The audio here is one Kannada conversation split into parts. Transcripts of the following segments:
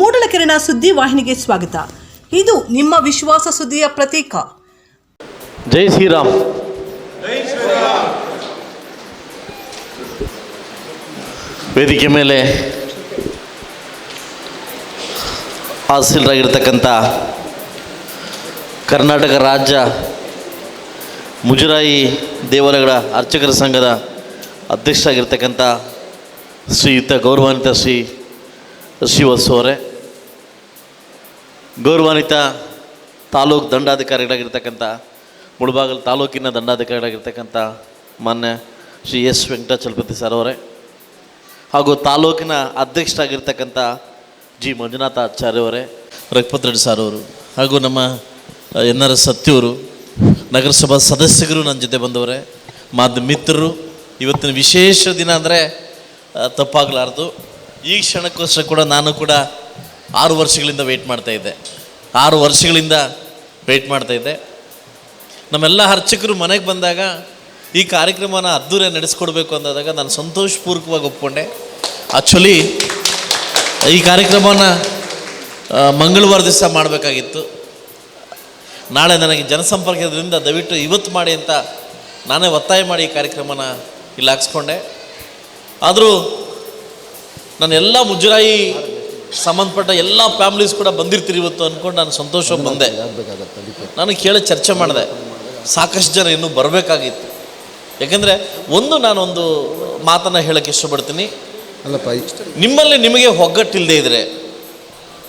ಮೂಡಲಕೆರೆನ ಸುದ್ದಿ ವಾಹಿನಿಗೆ ಸ್ವಾಗತ. ಇದು ನಿಮ್ಮ ವಿಶ್ವಾಸ ಸುದ್ದಿಯ ಪ್ರತೀಕ. ಜೈ ಶ್ರೀರಾಮ್. ವೇದಿಕೆ ಮೇಲೆ ಹಾಸಿಲರಾಗಿರ್ತಕ್ಕಂಥ ಕರ್ನಾಟಕ ರಾಜ್ಯ ಮುಜರಾಯಿ ದೇವಾಲಯಗಳ ಅರ್ಚಕರ ಸಂಘದ ಅಧ್ಯಕ್ಷರಾಗಿರ್ತಕ್ಕಂಥ ಶ್ರೀಯುತ ಗೌರವಾನ್ವಿತ ಶ್ರೀ ಶ್ರೀವತ್ಸು ಅವರೇ. ಗೌರವಾನ್ವಿತ ತಾಲೂಕು ದಂಡಾಧಿಕಾರಿಗಳಾಗಿರ್ತಕ್ಕಂಥ, ಮುಳಬಾಗಲ್ ತಾಲೂಕಿನ ದಂಡಾಧಿಕಾರಿಗಳಾಗಿರ್ತಕ್ಕಂಥ ಮಾನ್ಯ ಶ್ರೀ ಎಸ್ ವೆಂಕಟಾಚಲಪತಿ ಸರ್ ಅವರೇ, ಹಾಗೂ ತಾಲೂಕಿನ ಅಧ್ಯಕ್ಷರಾಗಿರ್ತಕ್ಕಂಥ ಜಿ ಮಂಜುನಾಥ ಆಚಾರ್ಯವರೇ ರಘುಪತ್ ರೆಡ್ಡಿ ಸರ್ ಅವರು, ಹಾಗೂ ನಮ್ಮ ಎನ್ ಆರ್ ಎಸ್ ಸತ್ಯವರು ನಗರಸಭಾ ಸದಸ್ಯರು ನನ್ನ ಜೊತೆ ಬಂದವರೇ ಮಾಧ್ಯ ಮಿತ್ರರು, ಇವತ್ತಿನ ವಿಶೇಷ ದಿನ ಅಂದರೆ ತಪ್ಪಾಗಲಾರ್ದು. ಈ ಕ್ಷಣಕ್ಕೋಸ್ಕರ ಕೂಡ ನಾನು ಕೂಡ ಆರು ವರ್ಷಗಳಿಂದ ವೆಯ್ಟ್ ಮಾಡ್ತಾ ಇದ್ದೆ. ಆರು ವರ್ಷಗಳಿಂದ ವೆಯ್ಟ್ ಮಾಡ್ತಾ ಇದ್ದೆ. ನಮ್ಮೆಲ್ಲ ಅರ್ಚಕರು ಮನೆಗೆ ಬಂದಾಗ ಈ ಕಾರ್ಯಕ್ರಮನ ಅದ್ದೂರಿ ನಡೆಸ್ಕೊಡ್ಬೇಕು ಅಂದಾಗ ನಾನು ಸಂತೋಷಪೂರ್ವಕವಾಗಿ ಒಪ್ಕೊಂಡೆ. ಆ್ಯಕ್ಚುಲಿ ಈ ಕಾರ್ಯಕ್ರಮನ ಮಂಗಳವಾರ ದಿವಸ ಮಾಡಬೇಕಾಗಿತ್ತು. ನಾಳೆ ನನಗೆ ಜನಸಂಪರ್ಕದಿಂದ ದಯವಿಟ್ಟು ಇವತ್ತು ಮಾಡಿ ಅಂತ ನಾನೇ ಒತ್ತಾಯ ಮಾಡಿ ಈ ಕಾರ್ಯಕ್ರಮನ ಇಲ್ಲಿ ಹಾಕ್ಸ್ಕೊಂಡೆ. ಆದರೂ ನಾನು ಎಲ್ಲ ಮುಜರಾಯಿ ಸಂಬಂಧಪಟ್ಟ ಎಲ್ಲ ಫ್ಯಾಮಿಲೀಸ್ ಕೂಡ ಬಂದಿರ್ತೀರಿ ಇವತ್ತು ಅಂದ್ಕೊಂಡು ನಾನು ಸಂತೋಷ ಬಂದೆ. ನಾನು ಕೇಳಿ ಚರ್ಚೆ ಮಾಡಿದೆ. ಸಾಕಷ್ಟು ಜನ ಇನ್ನೂ ಬರಬೇಕಾಗಿತ್ತು. ಯಾಕೆಂದರೆ ಒಂದು ನಾನೊಂದು ಮಾತನ್ನು ಹೇಳೋಕ್ಕೆ ಇಷ್ಟಪಡ್ತೀನಿ. ಅಲ್ಲಪ್ಪ ನಿಮ್ಮಲ್ಲಿ ನಿಮಗೆ ಒಗ್ಗಟ್ಟಿಲ್ಲದೆ ಇದ್ದರೆ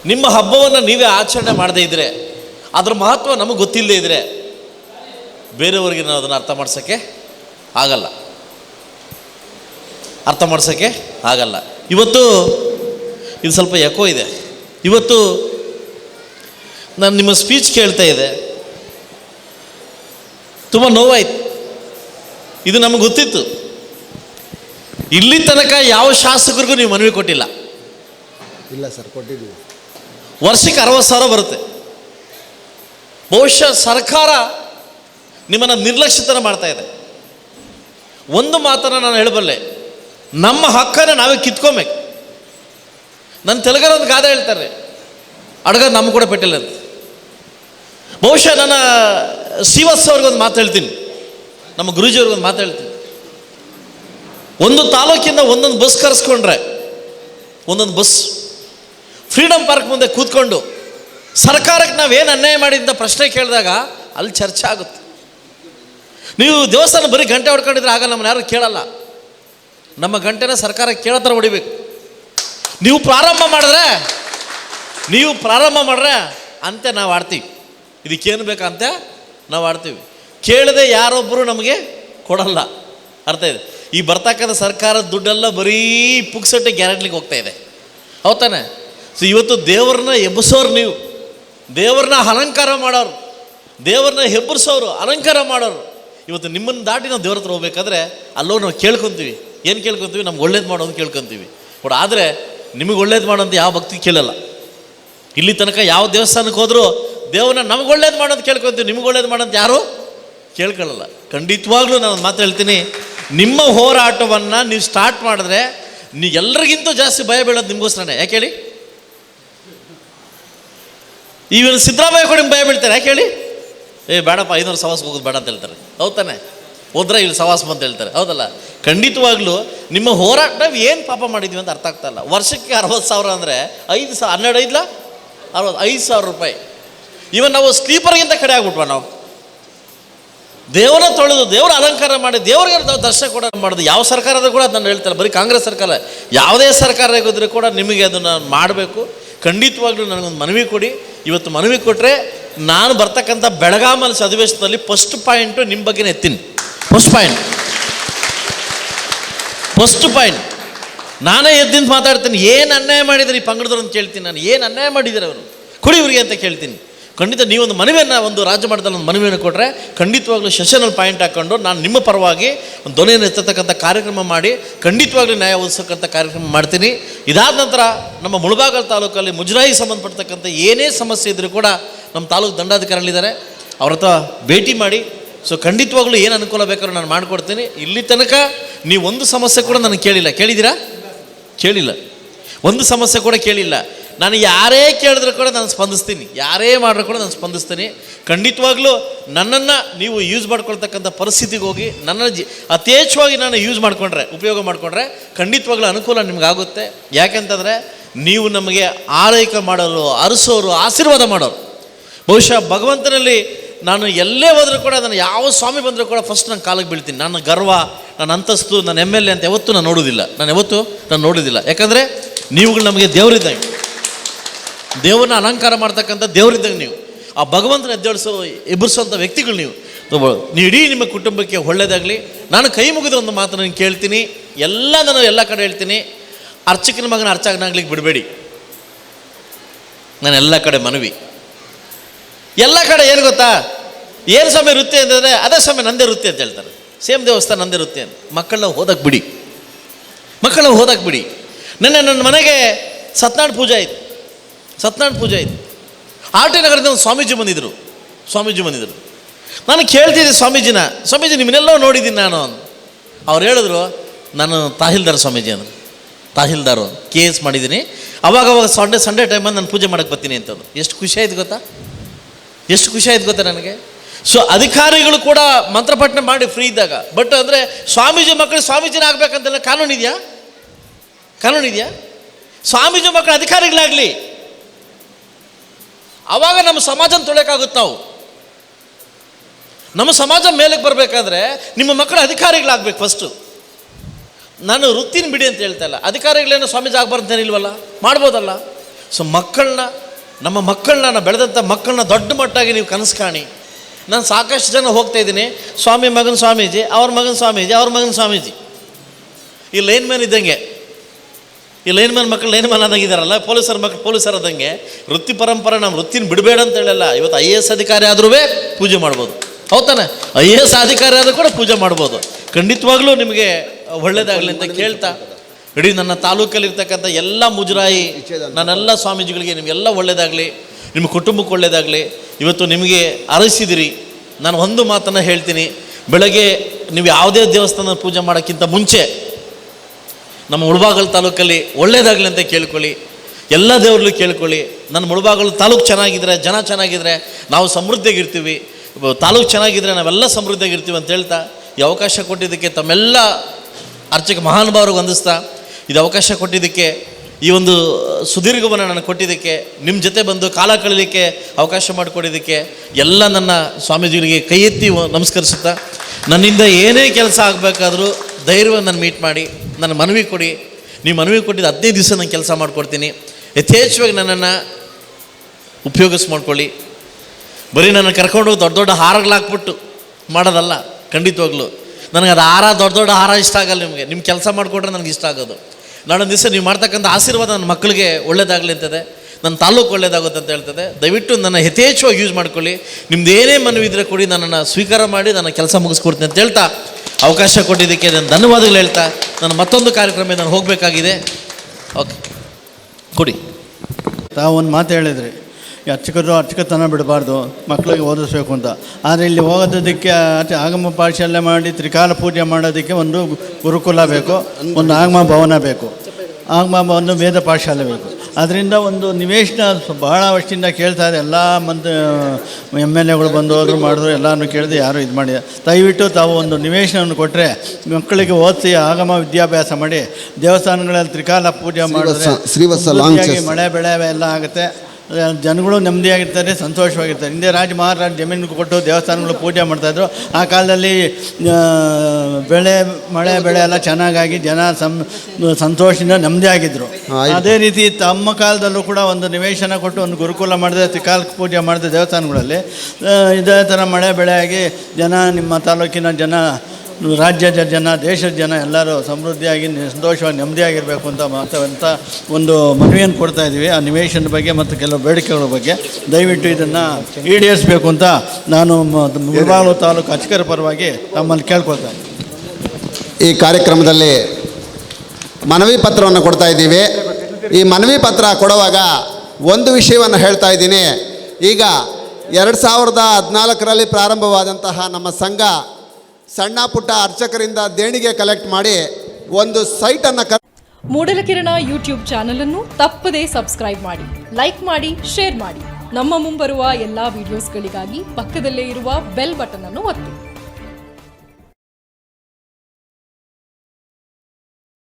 ನಿಮ್ಮ ಹಬ್ಬವನ್ನು ನೀವೇ ಆಚರಣೆ ಮಾಡದೇ ಇದ್ದರೆ ಅದರ ಮಹತ್ವ ನಮಗೆ ಗೊತ್ತಿಲ್ಲದೆ ಇದ್ದರೆ ಬೇರೆಯವರಿಗೆ ನಾವು ಅದನ್ನು ಅರ್ಥ ಮಾಡ್ಸೋಕ್ಕೆ ಆಗಲ್ಲ. ಅರ್ಥ ಮಾಡ್ಸೋಕ್ಕೆ ಆಗಲ್ಲ. ಇವತ್ತು ಇದು ಸ್ವಲ್ಪ ಎಕೋ ಇದೆ. ಇವತ್ತು ನಾನು ನಿಮ್ಮ ಸ್ಪೀಚ್ ಕೇಳ್ತಾ ಇದೆ. ತುಂಬ ನೋವಾಯ್ತು. ಇದು ನಮ್ಗೆ ಗೊತ್ತಿತ್ತು. ಇಲ್ಲಿ ತನಕ ಯಾವ ಶಾಸಕರಿಗೂ ನೀವು ಮನವಿ ಕೊಟ್ಟಿಲ್ಲ. ಇಲ್ಲ ಸರ್ ಕೊಟ್ಟಿದ್ದೀವಿ. ವರ್ಷಕ್ಕೆ ಅರವತ್ತು ಸಾವಿರ ಬರುತ್ತೆ. ಬಹುಶಃ ಸರ್ಕಾರ ನಿಮ್ಮನ್ನು ನಿರ್ಲಕ್ಷ್ಯತನ ಮಾಡ್ತಾ ಇದೆ. ಒಂದು ಮಾತನ್ನು ನಾನು ಹೇಳಬಲ್ಲೆ ನಮ್ಮ ಹಕ್ಕನ್ನು ನಾವೇ ಕಿತ್ಕೊಬೇಕು. ನನ್ನ ತೆಲುಗರ ಒಂದು ಗಾದೆ ಹೇಳ್ತಾರೆ. ಅಡುಗ ನಮ್ಮ ಕೂಡ ಪೆಟ್ಟಿಲ್ಲ ಅಂತ. ಬಹುಶಃ ನನ್ನ ಶ್ರೀವತ್ಸ ಅವ್ರಿಗೊಂದು ಮಾತು ಹೇಳ್ತೀನಿ. ನಮ್ಮ ಗುರುಜಿಯವ್ರಿಗೊಂದು ಮಾತು ಹೇಳ್ತೀನಿ. ಒಂದು ತಾಲೂಕಿಂದ ಒಂದೊಂದು ಬಸ್ ಕರೆಸ್ಕೊಂಡ್ರೆ, ಒಂದೊಂದು ಬಸ್ ಫ್ರೀಡಮ್ ಪಾರ್ಕ್ ಮುಂದೆ ಕೂತ್ಕೊಂಡು ಸರ್ಕಾರಕ್ಕೆ ನಾವೇನು ಅನ್ಯಾಯ ಮಾಡಿದ್ದ ಪ್ರಶ್ನೆ ಕೇಳಿದಾಗ ಅಲ್ಲಿ ಚರ್ಚೆ ಆಗುತ್ತೆ. ನೀವು ದೇವಸ್ಥಾನ ಬರೀ ಗಂಟೆ ಹೊಡ್ಕೊಂಡಿದ್ರೆ ಆಗ ನಮ್ಮನ್ನ ಯಾರು ಕೇಳಲ್ಲ. ನಮ್ಮ ಗಂಟೆನ ಸರ್ಕಾರ ಕೇಳೋ ಥರ ಹೊಡಿಬೇಕು. ನೀವು ಪ್ರಾರಂಭ ಮಾಡಿದ್ರೆ, ನೀವು ಪ್ರಾರಂಭ ಮಾಡ್ರೆ ಅಂತೆ ನಾವು ಆಡ್ತೀವಿ. ಇದಕ್ಕೇನು ಬೇಕಂತೆ? ನಾವು ಆಡ್ತೀವಿ. ಕೇಳದೆ ಯಾರೊಬ್ಬರು ನಮಗೆ ಕೊಡಲ್ಲ. ಅರ್ಥ ಇದೆ? ಈ ಬರ್ತಕ್ಕಂಥ ಸರ್ಕಾರದ ದುಡ್ಡೆಲ್ಲ ಬರೀ ಪುಕ್ಸಟ್ಟೆ ಗ್ಯಾರಂಟಿಗೆ ಹೋಗ್ತಾ ಇದೆ. ಹೌದಾನೆ ಸೊ ಇವತ್ತು ದೇವ್ರನ್ನ ಎಬ್ಬಿಸೋರು ನೀವು. ದೇವ್ರನ್ನ ಅಲಂಕಾರ ಮಾಡೋರು. ದೇವ್ರನ್ನ ಹೆಬ್ಬರಿಸೋರು, ಅಲಂಕಾರ ಮಾಡೋರು. ಇವತ್ತು ನಿಮ್ಮನ್ನು ದಾಟಿ ನಾವು ದೇವ್ರ ಹತ್ರ ಹೋಗ್ಬೇಕಾದ್ರೆ ಅಲ್ಲೋ ನಾವು ಕೇಳ್ಕೊತೀವಿ. ಏನು ಕೇಳ್ಕೊತೀವಿ? ನಮ್ಗೆ ಒಳ್ಳೇದು ಮಾಡೋದು ಕೇಳ್ಕೊತೀವಿ. ಬಟ್ ಆದರೆ ನಿಮಗೆ ಒಳ್ಳೇದು ಮಾಡೋದು ಯಾವ ಭಕ್ತಿ ಕೇಳಲ್ಲ. ಇಲ್ಲಿ ತನಕ ಯಾವ ದೇವಸ್ಥಾನಕ್ಕೆ ಹೋದರೂ ದೇವನ ನಮಗೆ ಒಳ್ಳೇದು ಮಾಡೋದು ಕೇಳ್ಕೊತೀವಿ. ನಿಮಗೆ ಒಳ್ಳೇದು ಮಾಡೋದು ಯಾರು ಕೇಳ್ಕೊಳ್ಳಲ್ಲ. ಖಂಡಿತವಾಗ್ಲೂ ನಾನು ಮಾತು ಹೇಳ್ತೀನಿ. ನಿಮ್ಮ ಹೋರಾಟವನ್ನು ನೀವು ಸ್ಟಾರ್ಟ್ ಮಾಡಿದ್ರೆ ನೀವು ಎಲ್ಲರಿಗಿಂತ ಜಾಸ್ತಿ ಭಯ ಬೀಳೋದು ನಿಮಗೋಸ್ಕರನೇ. ಯಾಕೆ ಹೇಳಿ? ಈವನ್ ಸಿದ್ದರಾಮಯ್ಯ ಕೂಡ ನಿಮ್ಗೆ ಭಯ ಬೀಳ್ತಾರೆ. ಯಾಕೆ ಹೇಳಿ? ಏ, ಬೇಡಪ್ಪ, ಐನೂರು ಸವಾಸಕ್ಕೆ ಹೋಗೋದು ಬೇಡ ಅಂತ ಹೇಳ್ತಾರೆ. ಹೌದ್ ತಾನೆ? ಹೋದ್ರೆ ಇಲ್ಲಿ ಸವಾಸ ಅಂತ ಹೇಳ್ತಾರೆ. ಹೌದಲ್ಲ? ಖಂಡಿತವಾಗ್ಲೂ ನಿಮ್ಮ ಹೋರಾಟ ಏನು ಪಾಪ ಮಾಡಿದ್ವಿ ಅಂತ ಅರ್ಥ ಆಗ್ತಾ ಇಲ್ಲ. ವರ್ಷಕ್ಕೆ ಅರವತ್ತು ಸಾವಿರ ಅಂದರೆ ಐದು ಸಾವಿರ ಹನ್ನೆರಡು ಐದ್ಲ? ಅರವತ್ತು ಐದು ಸಾವಿರ ರೂಪಾಯಿ. ಇವನ್ ನಾವು ಸ್ಲೀಪರ್ಗಿಂತ ಕಡೆ ಆಗ್ಬಿಟ್ವ ನಾವು? ದೇವರ ತೊಳೆದು, ದೇವರ ಅಲಂಕಾರ ಮಾಡಿ, ದೇವರಿಗೆ ನಾವು ದರ್ಶನ ಕೂಡ ಮಾಡೋದು. ಯಾವ ಸರ್ಕಾರದ ಕೂಡ ಅದನ್ನು ಹೇಳ್ತಾರೆ ಬರೀ ಕಾಂಗ್ರೆಸ್ ಸರ್ಕಾರ ಯಾವುದೇ ಸರ್ಕಾರ ಕೂಡ ನಿಮಗೆ ಅದನ್ನು ಮಾಡಬೇಕು. ಖಂಡಿತವಾಗ್ಲೂ ನನಗೊಂದು ಮನವಿ ಕೊಡಿ. ಇವತ್ತು ಮನವಿ ಕೊಟ್ಟರೆ ನಾನು ಬರ್ತಕ್ಕಂಥ ಬೆಳಗಾಮಲ್ಲಿ ಅಧಿವೇಶನದಲ್ಲಿ ಫಸ್ಟ್ ಪಾಯಿಂಟು ನಿಮ್ಮ ಬಗ್ಗೆನೇ ಎತ್ತೀನಿ. ಫಸ್ಟ್ ಪಾಯಿಂಟ್ ಫಸ್ಟ್ ಪಾಯಿಂಟ್ ನಾನೇ ಎದ್ದಿಂದ ಮಾತಾಡ್ತೀನಿ, ಏನು ಅನ್ಯಾಯ ಮಾಡಿದ್ರಿ ಈ ಪಂಗಡದವ್ರು ಅಂತ ಕೇಳ್ತೀನಿ ನಾನು, ಏನು ಅನ್ಯಾಯ ಮಾಡಿದ್ದಾರೆ ಅವರು? ಕೊಡಿ ಇವ್ರಿಗೆ ಅಂತ ಕೇಳ್ತೀನಿ. ಖಂಡಿತ ನೀವೊಂದು ಮನವಿಯನ್ನು ಒಂದು ರಾಜ್ಯ ಮಟ್ಟದಲ್ಲಿ ಒಂದು ಮನವಿಯನ್ನು ಕೊಟ್ಟರೆ ಖಂಡಿತವಾಗ್ಲೂ ಸೆಷನಲ್ಲಿ ಪಾಯಿಂಟ್ ಹಾಕ್ಕೊಂಡು ನಾನು ನಿಮ್ಮ ಪರವಾಗಿ ಒಂದು ಧ್ವನಿಯನ್ನು ಎತ್ತತಕ್ಕಂಥ ಕಾರ್ಯಕ್ರಮ ಮಾಡಿ ಖಂಡಿತವಾಗ್ಲೂ ನ್ಯಾಯ ಒದಗಿಸ್ತಕ್ಕಂಥ ಕಾರ್ಯಕ್ರಮ ಮಾಡ್ತೀನಿ. ಇದಾದ ನಂತರ ನಮ್ಮ ಮುಳಬಾಗಲ್ ತಾಲೂಕಲ್ಲಿ ಮುಜರಾಯಿ ಸಂಬಂಧಪಡ್ತಕ್ಕಂಥ ಏನೇ ಸಮಸ್ಯೆ ಇದ್ದರೂ ಕೂಡ ನಮ್ಮ ತಾಲೂಕು ದಂಡಾಧಿಕಾರಿಗಳಿದ್ದಾರೆ. ಅವ್ರ ಹತ್ರ ಭೇಟಿ ಮಾಡಿ ಸೊ ಖಂಡಿತವಾಗ್ಲೂ ಏನು ಅನುಕೂಲ ಬೇಕಾದ್ರೂ ನಾನು ಮಾಡಿಕೊಡ್ತೀನಿ. ಇಲ್ಲಿ ತನಕ ನೀವು ಒಂದು ಸಮಸ್ಯೆ ಕೂಡ ನನಗೆ ಕೇಳಿಲ್ಲ. ಕೇಳಿದ್ದೀರಾ? ಕೇಳಿಲ್ಲ. ಒಂದು ಸಮಸ್ಯೆ ಕೂಡ ಕೇಳಿಲ್ಲ. ನಾನು ಯಾರೇ ಕೇಳಿದ್ರು ಕೂಡ ನಾನು ಸ್ಪಂದಿಸ್ತೀನಿ. ಯಾರೇ ಮಾಡಿದ್ರು ಕೂಡ ನಾನು ಸ್ಪಂದಿಸ್ತೀನಿ. ಖಂಡಿತವಾಗ್ಲೂ ನನ್ನನ್ನು ನೀವು ಯೂಸ್ ಮಾಡ್ಕೊಳ್ತಕ್ಕಂಥ ಪರಿಸ್ಥಿತಿಗೆ ಹೋಗಿ, ನನ್ನ ಜಿ ಯಥೇಚ್ಛವಾಗಿ ನಾನು ಯೂಸ್ ಮಾಡಿಕೊಂಡ್ರೆ, ಉಪಯೋಗ ಮಾಡಿಕೊಂಡ್ರೆ ಖಂಡಿತವಾಗ್ಲೂ ಅನುಕೂಲ ನಿಮಗಾಗುತ್ತೆ. ಯಾಕೆಂತಂದರೆ ನೀವು ನಮಗೆ ಆರೈಕೆ ಮಾಡೋರು ಅರಸೋರು, ಆಶೀರ್ವಾದ ಮಾಡೋರು. ಬಹುಶಃ ಭಗವಂತನಲ್ಲಿ ನಾನು ಎಲ್ಲೇ ಹೋದರೂ ಕೂಡ ಅದನ್ನು ಯಾವ ಸ್ವಾಮಿ ಬಂದರೂ ಕೂಡ ಫಸ್ಟ್ ನಾನು ಕಾಲಿಗೆ ಬೀಳ್ತೀನಿ. ನನ್ನ ಗರ್ವ, ನನ್ನ ಅಂತಸ್ತು, ನನ್ನ ಎಂ ಎಲ್ ಎ ಅಂತ ಯಾವತ್ತೂ ನಾನು ನೋಡೋದಿಲ್ಲ. ನಾನು ಯಾವತ್ತೂ ನಾನು ನೋಡೋದಿಲ್ಲ. ಯಾಕಂದರೆ ನೀವುಗಳು ನಮಗೆ ದೇವರಿದ್ದಂಗೆ. ದೇವರನ್ನ ಅಲಂಕಾರ ಮಾಡ್ತಕ್ಕಂಥ ದೇವರಿದ್ದಂಗೆ ನೀವು. ಆ ಭಗವಂತನ ಎದ್ದೇಳಿಸೋ, ಎಬ್ಬರಿಸೋಂಥ ವ್ಯಕ್ತಿಗಳು ನೀವು. ನೀವು ಇಡೀ ನಿಮ್ಮ ಕುಟುಂಬಕ್ಕೆ ಒಳ್ಳೆಯದಾಗಲಿ ನಾನು ಕೈ ಮುಗಿದ ಒಂದು ಮಾತು ನಾನು ಕೇಳ್ತೀನಿ. ಎಲ್ಲ ನಾನು ಎಲ್ಲ ಕಡೆ ಹೇಳ್ತೀನಿ. ಅರ್ಚಕನ ಮಗನ ಅರ್ಚಕನಾಗ್ಲಿಕ್ಕೆ ಬಿಡಬೇಡಿ. ನಾನು ಎಲ್ಲ ಕಡೆ ಮನವಿ. ಎಲ್ಲ ಕಡೆ ಏನು ಗೊತ್ತಾ? ಏನು ಸಮಯ ವೃತ್ತಿ ಅಂತಂದರೆ ಅದೇ ಸಮಯ ನಂದೇ ವೃತ್ತಿ ಅಂತ ಹೇಳ್ತಾರೆ. ಸೇಮ್ ದೇವಸ್ಥಾನ ನಂದೇ ವೃತ್ತಿ ಅಂತ. ಮಕ್ಕಳನ್ನ ಓದಕ್ಕೆ ಬಿಡಿ. ಮಕ್ಕಳನ್ನ ಓದಕ್ಕೆ ಬಿಡಿ. ನೆನ್ನೆ ನನ್ನ ಮನೆಗೆ ಸತ್ಯನಾರಾಯಣ ಪೂಜೆ ಆಯಿತು. ಸತ್ಯನಾರಾಯಣ ಪೂಜೆ ಆಯಿತು. ಆರ್ ಟಿ ನಗರದಿಂದ ಒಂದು ಸ್ವಾಮೀಜಿ ಬಂದಿದ್ದರು ಸ್ವಾಮೀಜಿ ಬಂದಿದ್ದರು ನಾನು ಕೇಳ್ತಿದ್ದೆ ಸ್ವಾಮೀಜಿನ, ಸ್ವಾಮೀಜಿ, ನಿಮ್ಮನ್ನೆಲ್ಲ ನೋಡಿದ್ದೀನಿ ನಾನು ಅಂತ. ಅವ್ರು ಹೇಳಿದ್ರು, ನಾನು ತಾಹಿಲ್ದಾರ್ ಸ್ವಾಮೀಜಿ ಅಂದರು ತಾಹಿಲ್ದಾರು ಕೆ ಎಸ್ ಮಾಡಿದ್ದೀನಿ. ಅವಾಗ ಅವಾಗ ಸಂಡೇ ಸಂಡೇ ಟೈಮಲ್ಲಿ ನಾನು ಪೂಜೆ ಮಾಡಕ್ಕೆ ಬರ್ತೀನಿ ಅಂತಂದು ಎಷ್ಟು ಖುಷಿ ಆಯ್ತು ಗೊತ್ತಾ? ಎಷ್ಟು ಖುಷಿ ಆಯ್ತು ಗೊತ್ತಾ ನನಗೆ? ಸೊ ಅಧಿಕಾರಿಗಳು ಕೂಡ ಮಂತ್ರಪಠನೆ ಮಾಡಿ ಫ್ರೀ ಇದ್ದಾಗ. ಬಟ್ ಅಂದರೆ ಸ್ವಾಮೀಜಿ ಮಕ್ಕಳು ಸ್ವಾಮೀಜಿನ ಆಗ್ಬೇಕಂತೆಲ್ಲ ಕಾನೂನು ಇದೆಯಾ? ಕಾನೂನು ಇದೆಯಾ? ಸ್ವಾಮೀಜಿ ಮಕ್ಕಳು ಅಧಿಕಾರಿಗಳಾಗಲಿ. ಆವಾಗ ನಮ್ಮ ಸಮಾಜನ ತೊಳೆಯೋಕ್ಕಾಗುತ್ತೆ ನಾವು. ನಮ್ಮ ಸಮಾಜ ಮೇಲಕ್ಕೆ ಬರಬೇಕಾದ್ರೆ ನಿಮ್ಮ ಮಕ್ಕಳು ಅಧಿಕಾರಿಗಳಾಗಬೇಕು ಫಸ್ಟು ನಾನು ವೃತ್ತಿನ ಬಿಡಿ ಅಂತ ಹೇಳ್ತಾ ಇಲ್ಲ. ಅಧಿಕಾರಿಗಳೇನೋ ಸ್ವಾಮೀಜಿ ಆಗಬಾರ್ದು ಇಲ್ವಲ್ಲ ಮಾಡ್ಬೋದಲ್ಲ? ಸೊ ಮಕ್ಕಳನ್ನ ನಮ್ಮ ಮಕ್ಕಳನ್ನ, ನಾನು ಬೆಳೆದಂಥ ಮಕ್ಕಳನ್ನ ದೊಡ್ಡ ಮಟ್ಟಾಗಿ ನೀವು ಕನಸು ಕಾಣಿ. ನಾನು ಸಾಕಷ್ಟು ಜನ ಹೋಗ್ತಾ ಇದ್ದೀನಿ. ಸ್ವಾಮಿ ಮಗನ ಸ್ವಾಮೀಜಿ, ಅವ್ರ ಮಗನ ಸ್ವಾಮೀಜಿ, ಅವ್ರ ಮಗನ ಸ್ವಾಮೀಜಿ. ಈ ಲೈನ್ ಮ್ಯಾನ್ ಇದ್ದಂಗೆ. ಈ ಲೈನ್ ಮ್ಯಾನ್ ಮಕ್ಕಳು ಲೈನ್ ಮ್ಯಾನ್ ಆದಾಗಿದ್ದಾರಲ್ಲ, ಪೊಲೀಸರ ಮಕ್ಕಳು ಪೊಲೀಸರ ಆದಂಗೆ. ವೃತ್ತಿ ಪರಂಪರೆ ನಮ್ಮ ವೃತ್ತಿನ ಬಿಡಬೇಡ ಅಂತ ಹೇಳಲ್ಲ. ಇವತ್ತು ಐ ಎ ಎಸ್ ಅಧಿಕಾರಿ ಆದರೂ ಪೂಜೆ ಮಾಡ್ಬೋದು. ಹೌದಾನೆ ಐ ಎ ಎಸ್ ಅಧಿಕಾರಿ ಆದರೂ ಕೂಡ ಪೂಜೆ ಮಾಡ್ಬೋದು. ಖಂಡಿತವಾಗ್ಲೂ ನಿಮಗೆ ಒಳ್ಳೇದಾಗಲಿ ಅಂತ ಕೇಳ್ತಾ. ಇಡೀ ನನ್ನ ತಾಲೂಕಲ್ಲಿರ್ತಕ್ಕಂಥ ಎಲ್ಲ ಮುಜರಾಯಿ ನನ್ನೆಲ್ಲ ಸ್ವಾಮೀಜಿಗಳಿಗೆ ನಿಮಗೆಲ್ಲ ಒಳ್ಳೆಯದಾಗಲಿ ನಿಮ್ಮ ಕುಟುಂಬಕ್ಕೆ ಒಳ್ಳೆಯದಾಗಲಿ ಇವತ್ತು ನಿಮಗೆ ಅರಸಿದಿರಿ. ನಾನು ಒಂದು ಮಾತನ್ನು ಹೇಳ್ತೀನಿ. ಬೆಳಗ್ಗೆ ನೀವು ಯಾವುದೇ ದೇವಸ್ಥಾನದ ಪೂಜೆ ಮಾಡೋಕ್ಕಿಂತ ಮುಂಚೆ ನಮ್ಮ ಮುಳಬಾಗಲ್ ತಾಲೂಕಲ್ಲಿ ಒಳ್ಳೇದಾಗಲಿ ಅಂತ ಕೇಳ್ಕೊಳ್ಳಿ. ಎಲ್ಲ ದೇವ್ರಲ್ಲೂ ಕೇಳ್ಕೊಳ್ಳಿ. ನನ್ನ ಮುಳಬಾಗಲು ತಾಲೂಕು ಚೆನ್ನಾಗಿದ್ರೆ ಜನ ಚೆನ್ನಾಗಿದ್ರೆ ನಾವು ಸಮೃದ್ಧಿಯಾಗಿರ್ತೀವಿ. ತಾಲೂಕು ಚೆನ್ನಾಗಿದ್ರೆ ನಾವೆಲ್ಲ ಸಮೃದ್ಧಿಯಾಗಿರ್ತೀವಿ ಅಂತ ಹೇಳ್ತಾ ಈ ಅವಕಾಶ ಕೊಟ್ಟಿದ್ದಕ್ಕೆ ತಮ್ಮೆಲ್ಲ ಅರ್ಚಕ ಮಹಾನುಭಾವ್ರಿಗೆ ವಂದಿಸ್ತಾ ಇದು ಅವಕಾಶ ಕೊಟ್ಟಿದ್ದಕ್ಕೆ, ಈ ಒಂದು ಸುದೀರ್ಘವನ್ನು ನನಗೆ ಕೊಟ್ಟಿದ್ದಕ್ಕೆ ನಿಮ್ಮ ಜೊತೆ ಬಂದು ಕಾಲ ಕಳೀಲಿಕ್ಕೆ ಅವಕಾಶ ಮಾಡಿಕೊಟ್ಟಿದ್ದಕ್ಕೆ ಎಲ್ಲ ನನ್ನ ಸ್ವಾಮೀಜಿಗಳಿಗೆ ಕೈ ಎತ್ತಿ ನಮಸ್ಕರಿಸುತ್ತಾ, ನನ್ನಿಂದ ಏನೇ ಕೆಲಸ ಆಗಬೇಕಾದ್ರೂ ಧೈರ್ಯವನ್ನು ನಾನು ಮೀಟ್ ಮಾಡಿ, ನನ್ನ ಮನವಿ ಕೊಡಿ. ನೀವು ಮನವಿ ಕೊಟ್ಟಿದ್ದು ಹದಿನೈದು ದಿವಸ ನಾನು ಕೆಲಸ ಮಾಡಿಕೊಡ್ತೀನಿ. ಯಥೇಚ್ಛವಾಗಿ ನನ್ನನ್ನು ಉಪಯೋಗಿಸ್ ಮಾಡ್ಕೊಳ್ಳಿ. ಬರೀ ನನ್ನ ಕರ್ಕೊಂಡು ದೊಡ್ಡ ದೊಡ್ಡ ಹಾರಗಳಾಕ್ಬಿಟ್ಟು ಮಾಡೋದಲ್ಲ, ಖಂಡಿತವಾಗ್ಲೂ. ನನಗೆ ಅದು ಹಾರ, ದೊಡ್ಡ ದೊಡ್ಡ ಹಾರ ಇಷ್ಟ ಆಗಲ್ಲ ನಿಮಗೆ. ನಿಮ್ಮ ಕೆಲಸ ಮಾಡಿಕೊಟ್ರೆ ನನಗೆ ಇಷ್ಟ ಆಗೋದು. ನಾಳೊಂದು ದಿವಸ ನೀವು ಮಾಡ್ತಕ್ಕಂಥ ಆಶೀರ್ವಾದ ನನ್ನ ಮಕ್ಕಳಿಗೆ ಒಳ್ಳೇದಾಗಲಿ ಅಂತದೆ, ನನ್ನ ತಾಲೂಕು ಒಳ್ಳೇದಾಗುತ್ತೆ ಅಂತ ಹೇಳ್ತದೆ. ದಯವಿಟ್ಟು ನನ್ನ ಯಥೇಚ್ಛವಾಗಿ ಯೂಸ್ ಮಾಡ್ಕೊಳ್ಳಿ. ನಿಮ್ದು ಏನೇ ಮನವಿ ಇದ್ರೆ ಕೊಡಿ, ನನ್ನನ್ನು ಸ್ವೀಕಾರ ಮಾಡಿ ನನ್ನ ಕೆಲಸ ಮುಗಿಸ್ಕೊಡ್ತೀನಿ ಅಂತ ಹೇಳ್ತಾ ಅವಕಾಶ ಕೊಟ್ಟಿದ್ದಕ್ಕೆ ನಾನು ಧನ್ಯವಾದಗಳು ಹೇಳ್ತಾ ನಾನು ಮತ್ತೊಂದು ಕಾರ್ಯಕ್ರಮ ನಾನು ಹೋಗಬೇಕಾಗಿದೆ. ಓಕೆ ಕೊಡಿ. ತಾವು ಒಂದು ಮಾತು ಹೇಳಿದ್ರಿ. ಅರ್ಚಕರು ಅರ್ಚಕತನ ಬಿಡಬಾರ್ದು ಮಕ್ಕಳಿಗೆ ಓದಿಸ್ಬೇಕು ಅಂತ. ಆದರೆ ಇಲ್ಲಿ ಹೋಗೋದಕ್ಕೆ ಆಗಮ ಪಾಠಶಾಲೆ ಮಾಡಿ ತ್ರಿಕಾಲ ಪೂಜೆ ಮಾಡೋದಕ್ಕೆ ಒಂದು ಗುರುಕುಲ ಬೇಕು ಒಂದು ಆಗಮ ಭವನ ಬೇಕು. ಆಗಮ ಭವನ ವೇದ ಪಾಠಶಾಲೆ ಬೇಕು. ಅದರಿಂದ ಒಂದು ನಿವೇಶನ ಭಾಳ ಬಹಳ ವರ್ಷದಿಂದ ಕೇಳ್ತಾ ಇದೆ ಎಲ್ಲ ಮಂದಿ ಎಂ ಎಲ್ ಎಗಳು ಬಂದು ಹೋದ್ರು ಮಾಡಿದ್ರು ಎಲ್ಲರೂ ಕೇಳಿದೆ ಯಾರು ಇದು ಮಾಡಿದೆ ದಯವಿಟ್ಟು ತಾವು ಒಂದು ನಿವೇಶನವನ್ನು ಕೊಟ್ಟರೆ ಮಕ್ಕಳಿಗೆ ಓದಿಸಿ ಆಗಮ ವಿದ್ಯಾಭ್ಯಾಸ ಮಾಡಿ ದೇವಸ್ಥಾನಗಳಲ್ಲಿ ತ್ರಿಕಾಲ ಪೂಜೆ ಮಾಡಿದ್ರೆ ಮಳೆ ಬೆಳೆ ಎಲ್ಲ ಆಗುತ್ತೆ. ಜನಗಳು ನೆಮ್ಮದಿಯಾಗಿರ್ತಾರೆ ಸಂತೋಷವಾಗಿರ್ತಾರೆ. ಹಿಂದೆ ರಾಜ ಮಹಾರಾಜ ಜಮೀನು ಕೊಟ್ಟು ದೇವಸ್ಥಾನಗಳು ಪೂಜೆ ಮಾಡ್ತಾಯಿದ್ರು ಆ ಕಾಲದಲ್ಲಿ ಬೆಳೆ ಮಳೆ ಬೆಳೆ ಎಲ್ಲ ಚೆನ್ನಾಗಾಗಿ ಜನ ಸಂ ಸಂತೋಷದಿಂದ ನೆಮ್ಮದಿಯಾಗಿದ್ದರು. ಅದೇ ರೀತಿ ತಮ್ಮ ಕಾಲದಲ್ಲೂ ಕೂಡ ಒಂದು ನಿವೇಶನ ಕೊಟ್ಟು ಒಂದು ಗುರುಕುಲ ಮಾಡಿದೆ ತಿಕಾಲ್ ಪೂಜೆ ಮಾಡಿದೆ ದೇವಸ್ಥಾನಗಳಲ್ಲಿ ಇದೇ ಥರ ಮಳೆ ಬೆಳೆ ಆಗಿ ಜನ ನಿಮ್ಮ ತಾಲೂಕಿನ ಜನ ರಾಜ್ಯದ ಜನ, ದೇಶದ ಜನ ಎಲ್ಲರೂ ಸಮೃದ್ಧಿಯಾಗಿ, ಸಂತೋಷವಾಗಿ, ನೆಮ್ಮದಿಯಾಗಿರಬೇಕು ಅಂತ ಮಾತಾಡುವಂಥ ಒಂದು ಮನವಿಯನ್ನು ಕೊಡ್ತಾ ಇದ್ದೀವಿ. ಆ ನಿವೇಶನದ ಬಗ್ಗೆ ಮತ್ತು ಕೆಲವು ಬೇಡಿಕೆಗಳ ಬಗ್ಗೆ. ದಯವಿಟ್ಟು ಇದನ್ನು ಈಡೇರಿಸಬೇಕು ಅಂತ ನಾನು ಮುಳಬಾಗಿಲು ತಾಲೂಕು ಅಚ್ಕರ ಪರವಾಗಿ ತಮ್ಮಲ್ಲಿ ಕೇಳ್ಕೊಳ್ತಾ ಈ ಕಾರ್ಯಕ್ರಮದಲ್ಲಿ ಮನವಿ ಪತ್ರವನ್ನು ಕೊಡ್ತಾ ಇದ್ದೀವಿ. ಈ ಮನವಿ ಪತ್ರ ಕೊಡುವಾಗ ಒಂದು ವಿಷಯವನ್ನು ಹೇಳ್ತಾ ಇದ್ದೀನಿ. ಈಗ ಎರಡು ಸಾವಿರದ ಹದಿನಾಲ್ಕರಲ್ಲಿ ಪ್ರಾರಂಭವಾದಂತಹ ನಮ್ಮ ಸಂಘ ಸಣ್ಣ ಪುಟ್ಟ ಅರ್ಚಕರಿಂದ ದೇಣಿಗೆ ಕಲೆಕ್ಟ್ ಮಾಡಿ ಒಂದು ಸೈಟನ್ನು ಕ ಮೂಡಲಕಿರಣ ಯೂಟ್ಯೂಬ್ ಚಾನಲ್ ಅನ್ನು ತಪ್ಪದೇ ಸಬ್ಸ್ಕ್ರೈಬ್ ಮಾಡಿ ಲೈಕ್ ಮಾಡಿ ಶೇರ್ ಮಾಡಿ. ನಮ್ಮ ಮುಂಬರುವ ಎಲ್ಲಾ ವಿಡಿಯೋಸ್ಗಳಿಗಾಗಿ ಪಕ್ಕದಲ್ಲೇ ಇರುವ ಬೆಲ್ ಬಟನ್ ಅನ್ನು ಒತ್ತಿ.